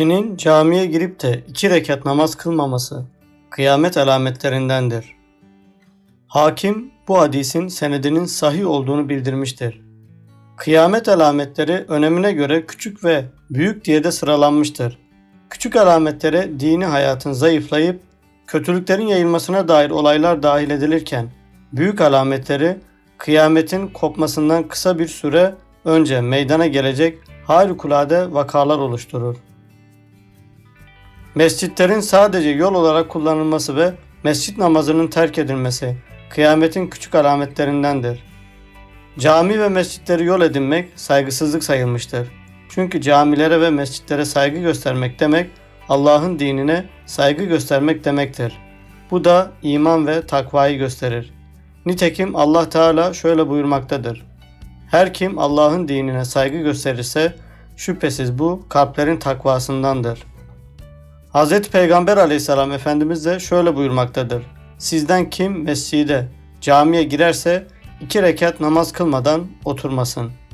Kişinin camiye girip de iki rekat namaz kılmaması kıyamet alametlerindendir. Hakim bu hadisin senedinin sahih olduğunu bildirmiştir. Kıyamet alametleri önemine göre küçük ve büyük diye de sıralanmıştır. Küçük alametlere dini hayatın zayıflayıp kötülüklerin yayılmasına dair olaylar dahil edilirken büyük alametleri kıyametin kopmasından kısa bir süre önce meydana gelecek harikulade vakalar oluşturur. Mescitlerin sadece yol olarak kullanılması ve mescit namazının terk edilmesi kıyametin küçük alametlerindendir. Cami ve mescitleri yol edinmek saygısızlık sayılmıştır. Çünkü camilere ve mescitlere saygı göstermek demek Allah'ın dinine saygı göstermek demektir. Bu da iman ve takvayı gösterir. Nitekim Allah Teala şöyle buyurmaktadır. Her kim Allah'ın dinine saygı gösterirse şüphesiz bu kalplerin takvasındandır. Hz. Peygamber aleyhisselam Efendimiz de şöyle buyurmaktadır. Sizden kim mescide, camiye girerse iki rekat namaz kılmadan oturmasın.''